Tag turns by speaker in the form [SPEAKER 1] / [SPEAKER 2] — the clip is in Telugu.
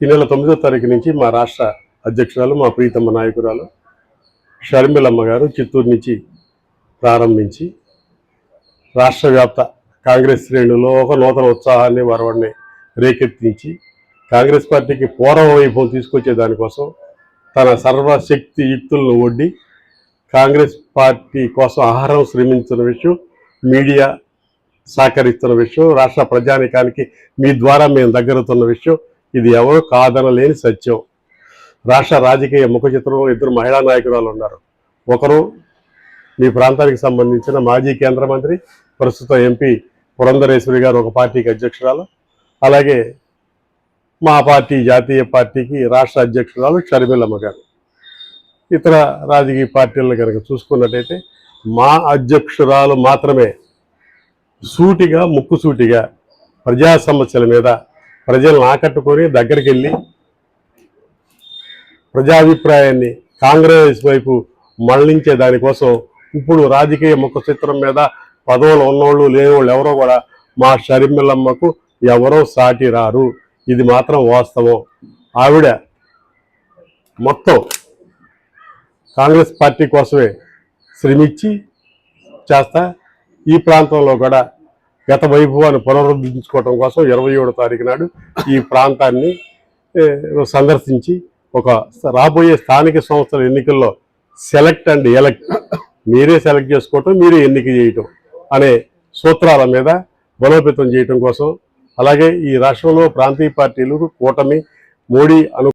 [SPEAKER 1] ఈ నెల తొమ్మిదో తారీఖు నుంచి మా రాష్ట్ర అధ్యక్షురాలు మా ప్రీతమ్మ నాయకురాలు షర్మిలమ్మ గారు చిత్తూరు నుంచి ప్రారంభించి రాష్ట్ర వ్యాప్త కాంగ్రెస్ శ్రేణుల్లో ఒక నూతన ఉత్సాహాన్ని వరవడిని రేకెత్తించి కాంగ్రెస్ పార్టీకి పూర్వ వైభవం తీసుకొచ్చే దానికోసం తన సర్వశక్తి యుక్తులను ఒడ్డి కాంగ్రెస్ పార్టీ కోసం ఆహారం శ్రమించిన విషయం మీడియా సహకరిస్తున్న విషయం రాష్ట్ర ప్రజానికానికి మీ ద్వారా మేము దగ్గరతున్న విషయం ఇది ఎవరు కాదనలేని సత్యం. రాష్ట్ర రాజకీయ ముఖ చిత్రంలో ఇద్దరు మహిళా నాయకురాలు ఉన్నారు. ఒకరు మీ ప్రాంతానికి సంబంధించిన మాజీ కేంద్ర మంత్రి ప్రస్తుత ఎంపీ పురంధరేశ్వరి గారు ఒక పార్టీకి అధ్యక్షురాలు. అలాగే మా పార్టీ జాతీయ పార్టీకి రాష్ట్ర అధ్యక్షురాలు షర్మిలమ్మ గారు. ఇతర రాజకీయ పార్టీలను కనుక చూసుకున్నట్టయితే మా అధ్యక్షురాలు మాత్రమే సూటిగా ముక్కుసూటిగా ప్రజా సమస్యల మీద ప్రజలను ఆకట్టుకొని దగ్గరికి వెళ్ళి ప్రజాభిప్రాయాన్ని కాంగ్రెస్ వైపు మళ్ళించే దానికోసం ఇప్పుడు రాజకీయ ముఖ చిత్రం మీద పదవులు ఉన్నోళ్ళు లేనివాళ్ళు ఎవరో కూడా మా షరిమిల్లమ్మకు ఎవరో సాటి రారు. ఇది మాత్రం వాస్తవం. ఆవిడ మొత్తం కాంగ్రెస్ పార్టీ కోసమే శ్రమించి చేస్తా ఈ ప్రాంతంలో కూడా గత వైభవాన్ని పునరుద్ధరించుకోవడం కోసం ఇరవై ఏడో తారీఖు నాడు ఈ ప్రాంతాన్ని సందర్శించి ఒక రాబోయే స్థానిక సంస్థల ఎన్నికల్లో సెలెక్ట్ అండ్ ఎలక్ట్. మీరే సెలెక్ట్ చేసుకోవటం మీరే ఎన్నిక చేయటం అనే సూత్రాల మీద బలోపేతం చేయటం కోసం. అలాగే ఈ రాష్ట్రంలో ప్రాంతీయ పార్టీలు కూటమి మోడీ అను